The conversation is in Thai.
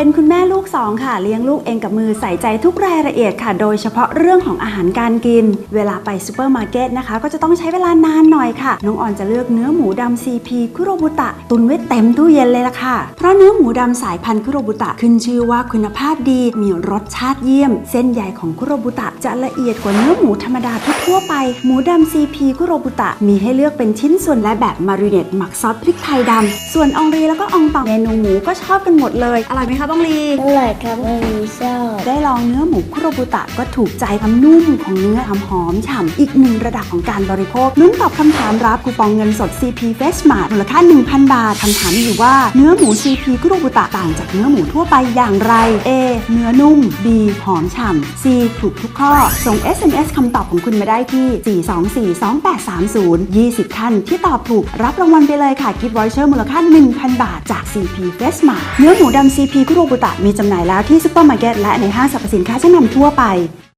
เป็นคุณแม่ลูกสองค่ะ เลี้ยงลูกเองกับมือใส่ใจทุกรายละเอียดค่ะ โดยเฉพาะเรื่องของอาหารการกิน เวลาไปซูเปอร์มาร์เก็ตนะคะ ก็จะต้องใช้เวลานานหน่อยค่ะ น้องออนจะเลือกเนื้อหมูดำ CP คุโรบุตะ ตุนไว้เต็มตู้เย็นเลยล่ะค่ะ เพราะเนื้อหมูดำสายพันธุ์คุโรบุตะขึ้นชื่อว่าคุณภาพดีมีรสชาติเยี่ยม เส้นใยของคุโรบุตะจะละเอียดกว่าเนื้อหมูธรรมดาทั่วไปหมูดำ CP คุโรบุตะมีให้เลือกเป็นชิ้นส่วนและแบบมาริเนตหมักซอสพริกไทยดำส่วนองรีแล้วก็อองตองเมนูหมูก็ชอบกันหมดเลยอร่อยไหมคะต้องรีอร่อยครับมันมีชอบได้ลองเนื้อหมูคุโรบุตะก็ถูกใจความนุ่มของเนื้อความหอมฉ่ำอีกหนึ่งระดับของการบริโภคลุ้นตอบคำถามรับคูปองเงินสด CP f a c e m a r t มูลค่า 1,000 บาทคำถามมีอยู่ว่าเนื้อหมู CP คุโรบุตะต่างจากเนื้อหมูทั่วไปอย่างไร A เนื้อนุ่ม B หอมฉ่ำ C ถูกทุกข้อ ส่ง SMS คำตอบของคุณมาได้ที่ 4242830 20 ท่านที่ตอบถูกรับรางวัลไปเลยค่ะกิฟต์วอยเชอร์มูลค่า 1,000 บาทจาก CP f a c e m a r t เนื้อหมูดำ CP คุโรบุตะมีจำหน่ายแล้วที่ซุปเปอร์มาร์เก็ตและในห้างสรรพสินค้าชั้นนำทั่วไป